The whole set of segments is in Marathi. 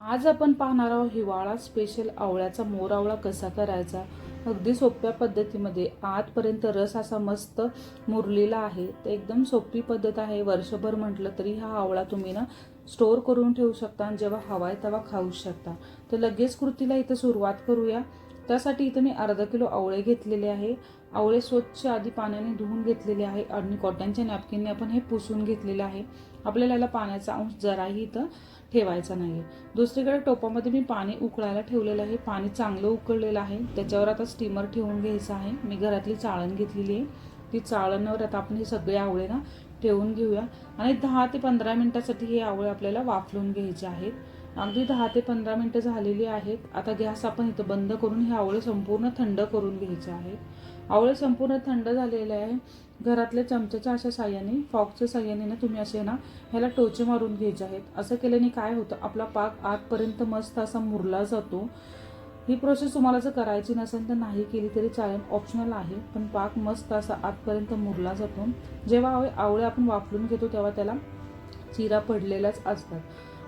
आज आपण पाहणार आहोत हिवाळा स्पेशल आवळ्याचा मोरावळा कसा करायचा? अगदी सोप्या पद्धतीमध्ये आतपर्यंत रस असा मस्त मुरलेला आहे. तर एकदम सोपी पद्धत आहे. वर्षभर म्हटलं तरी हा आवळा तुम्ही ना स्टोअर करून ठेवू शकता आणि जेव्हा हवा आहे तेव्हा खाऊ शकता. तर लगेच कृतीला इथं सुरुवात करूया. त्यासाठी इथं मी अर्धा किलो आवळे घेतलेले आहे. आवळे स्वच्छ आधी पाण्याने धुवून घेतलेले आहे आणि कॉटनच्या नॅपकिनने आपण हे पुसून घेतलेलं आहे. आपल्याला याला पाण्याचा अंश जराही इथं ठेवायचा नाही दुसरीकडे टोपामध्ये मी पाणी उकळायला ठेवलेलं आहे. पाणी चांगलं उकळलेलं आहे. त्याच्यावर आता स्टीमर ठेवून घ्यायचं आहे. मी घरातली चाळण घेतलेली आहे. ती चाळणवर आता आपण हे सगळे आवळे ना ठेवून घेऊया. आणि दहा ते पंधरा मिनटासाठी हे आवळे आपल्याला वाफलून घ्यायचे आहेत. अगदी दहा ते पंधरा मिनटं झालेली आहेत. आता गॅस आपण इथं बंद करून हे आवळे संपूर्ण थंड करून घ्यायचे आहेत आवळे संपूर्ण थंड झालेले आहे. घरातल्या चमच्याच्या अशा साह्याने फॉकच्या साह्याने ना तुम्ही असे ना ह्याला टोचे मारून घ्यायचे आहेत. असं केल्याने काय होतं? आपला पाक आतपर्यंत मस्त असा मुरला जातो. ही प्रोसेस तुम्हाला जर करायची नसेल तर नाही केली तरी चालेल. ऑप्शनल आहे. पण पाक मस्त असा आतपर्यंत मुरला जातो. जेव्हा आवळे आवळे आपण वापरून घेतो तेव्हा त्याला चिरा पडलेल्याच असतात.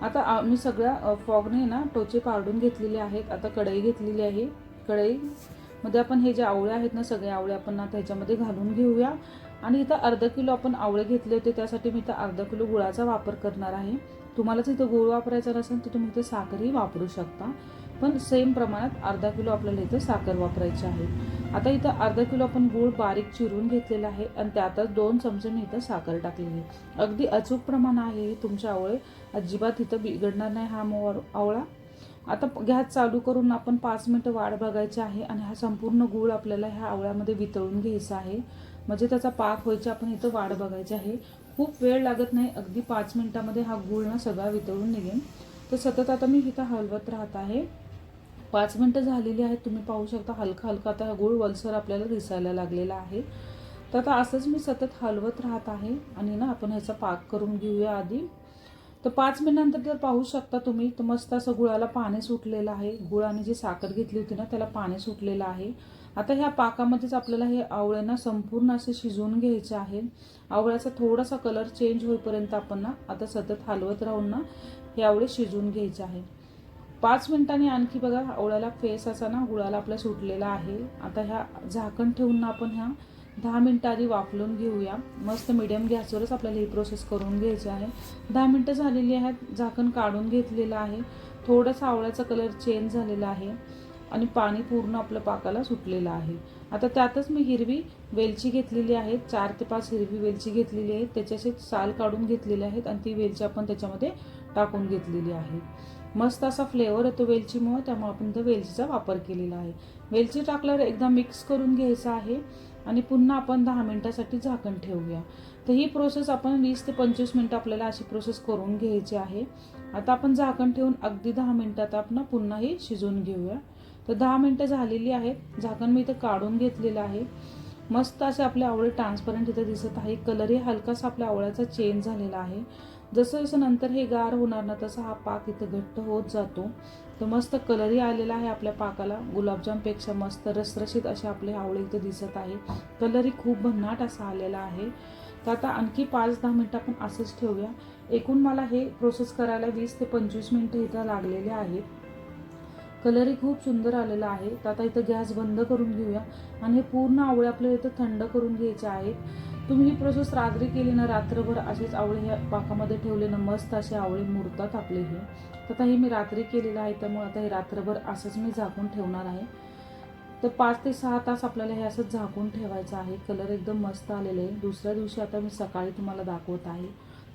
आता आम्ही मी सगळ्या फॉगने ना टोचे पाडून घेतलेले आहेत. आता कढई घेतलेली आहे. कढईमध्ये आपण हे जे आवळे आहेत ना सगळे आवळे आपण ना त्याच्यामध्ये घालून घेऊया. आणि इथं अर्धा किलो आपण आवळे घेतले होते त्यासाठी मी इथं अर्धा किलो गुळाचा वापर करणार आहे. तुम्हाला जर इथं गुळ वापरायचा नसेल तर तुम्ही इथं साखरही वापरू शकता. पण सेम प्रमाणात अर्धा किलो आपल्याला इथं साखर वापरायची आहे. आता इथं अर्धा किलो आपण गूळ बारीक चिरून घेतलेला आहे आणि त्यातच दोन चमचे मी इथं साखर टाकलेली आहे. अगदी अचूक प्रमाण आहे तुमच्या आवळे. अजिबात इथं बिघडणार नाही हा मोर आवळा. आता गॅस चालू करून आपण पाच मिनटं वाढ बघायची आहे आणि हा संपूर्ण गूळ आपल्याला ह्या आवळ्यामध्ये वितळून घ्यायचा आहे. म्हणजे त्याचा पाक व्हायची आपण इथं वाढ बघायची आहे. खूप वेळ लागत नाही अगदी पाच मिनिटामध्ये हा गूळ ना सगळा वितळून निघेन तर सतत आता मी इथं हलवत राहत आहे. पाच मिनटं झालेली आहेत तुम्ही पाहू शकता हलका हलका आता गूळ वलसर आपल्याला दिसायला लागलेला आहे. तर आता असंच मी सतत हलवत राहत आहे आणि ना आपण ह्याचा पाक करून घेऊया आधी. तर पाच मिनिटांनंतर जर पाहू शकता तुम्ही तर मस्त असं गुळाला पाणी सुटलेलं आहे. गुळाने जी साखर घेतली होती ना त्याला पाणी सुटलेलं आहे. आता ह्या पाकामध्येच आपल्याला हे आवळ्यांना संपूर्ण असे शिजवून घ्यायचे आहे. आवळ्याचा थोडासा कलर चेंज होईपर्यंत आपण ना आता सतत हलवत राहून ना हे आवळे शिजवून घ्यायचे आहे. पाच मिनिटांनी आणखी बघा आवळ्याला फेस असा ना गुळाला आपला सुटलेला आहे. आता ह्या झाकण ठेवून ना आपण ह्या दहा मिनटं आधी वाफलून घेऊया. मस्त मिडियम गॅसवरच आपल्याला ही प्रोसेस करून घ्यायची आहे. दहा मिनटं झालेली आहेत झाकण काढून घेतलेलं आहे. थोडंसं आवळ्याचा कलर चेंज झालेला आहे. आणि पाणी पूर्ण आपलं पाकाला सुटलेलं आहे. आता त्यातच मी हिरवी वेलची घेतलेली आहे चार ते पाच हिरवी वेलची घेतलेली आहे त्याच्याशी साल काढून घेतलेले आहेत आणि ती वेलची आपण त्याच्यामध्ये टाकून घेतलेली आहे. मस्त असा फ्लेवर येतो वेलचीमुळे त्यामुळे आपण इथं वेलचीचा वापर केलेला आहे. वेलची टाकल्यावर एकदा मिक्स करून घ्यायचा आहे आणि पुन्हा आपण दहा मिनटासाठी झाकण ठेवूया. तर ही प्रोसेस आपण वीस ते पंचवीस मिनटं आपल्याला अशी प्रोसेस करून घ्यायची आहे. आता आपण झाकण ठेवून अगदी दहा मिनटात आपण पुन्हा ही शिजवून घेऊया. तर दहा मिनटं झालेली आहेत. झाकण मी इथं काढून घेतलेलं आहे. मस्त असे आपले आवळे ट्रान्सपरंट इथं दिसत आहे. कलरही हलकासा आपल्या आवळ्याचा चेंज झालेला आहे. जसं जसं नंतर हे गार होणार ना तसा हा पाक इथं घट्ट होत जातो. तर मस्त कलरही आलेला आहे आपल्या पाकाला. गुलाबजामपेक्षा मस्त रसरशीत असे आपले आवळे इथं दिसत आहे. कलरही खूप भन्नाट असा आलेला आहे. तर आता आणखी पाच दहा मिनटं आपण असंच ठेवूया. एकूण मला हे प्रोसेस करायला वीस ते पंचवीस मिनटं इथं लागलेले आहेत. कलरही खूप सुंदर आलेला आहे. तर आता इथं गॅस बंद करून घेऊया. आणि हे पूर्ण आवळे आपल्याला इथं थंड करून घ्यायचे आहेत. तुम्ही ही प्रोसेस रात्री केली ना रात्रभर असेच आवळे ह्या पाकामध्ये ठेवले ना मस्त असे आवळे मुरतात आपले हे. तर आता हे मी रात्री केलेलं आहे त्यामुळे आता हे रात्रभर असंच मी झाकून ठेवणार आहे. तर पाच ते सहा तास आपल्याला हे असंच झाकून ठेवायचं आहे. कलर एकदम मस्त आलेले आहे. दुसऱ्या दिवशी आता मी सकाळी तुम्हाला दाखवत आहे.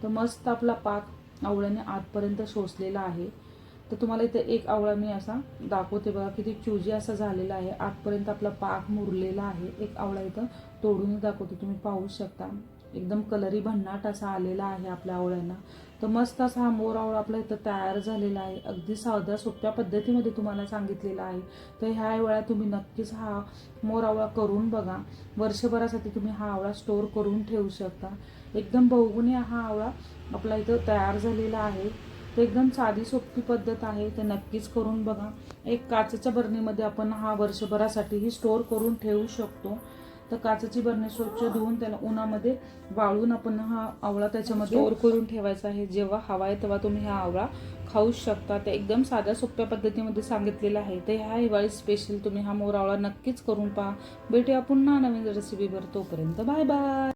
तर मस्त आपला पाक आवळ्याने आतपर्यंत शोषलेला आहे. तर तुम्हाला इथे एक आवळा मी असा दाखवते बघा किती चुजी असा झालेला आहे. आठपर्यंत आपला पाक मुरलेला आहे. एक आवळा इथं तोडून दाखवते. तुम्ही पाहू शकता. एकदम कलरी भन्नाट असा आलेला आहे आपल्या आवळ्यांना तर मस्त असा हा मोर आवळा आपला इथं तयार झालेला आहे. अगदी साध्या सोप्या पद्धतीमध्ये तुम्हाला सांगितलेला आहे. तर ह्या वेळा तुम्ही नक्कीच हा मोर आवळा करून बघा. वर्षभरासाठी तुम्ही हा आवळा स्टोअर करून ठेवू शकता. एकदम बहुगुणी हा आवळा आपला इथं तयार झालेला आहे. तर एकदम साधी सोपी पद्धत आहे. ते नक्कीच करून बघा. एक काचेच्या बरणीमध्ये आपण हा वर्षभरासाठीही स्टोअर करून ठेवू शकतो. तर काचेची बरणी स्वच्छ धुवून त्याला उन्हामध्ये वाळून आपण हा आवळा त्याच्यामध्ये स्टोअर करून ठेवायचा आहे. जेव्हा हवा आहे तेव्हा तुम्ही हा आवळा खाऊ शकता. ते एकदम साध्या सोप्या पद्धतीमध्ये सांगितलेलं आहे. तर ह्या हिवाळी स्पेशल तुम्ही हा मोरावळा नक्कीच करून पहा. भेटूया पुन्हा नवीन रेसिपीवर तोपर्यंत बाय बाय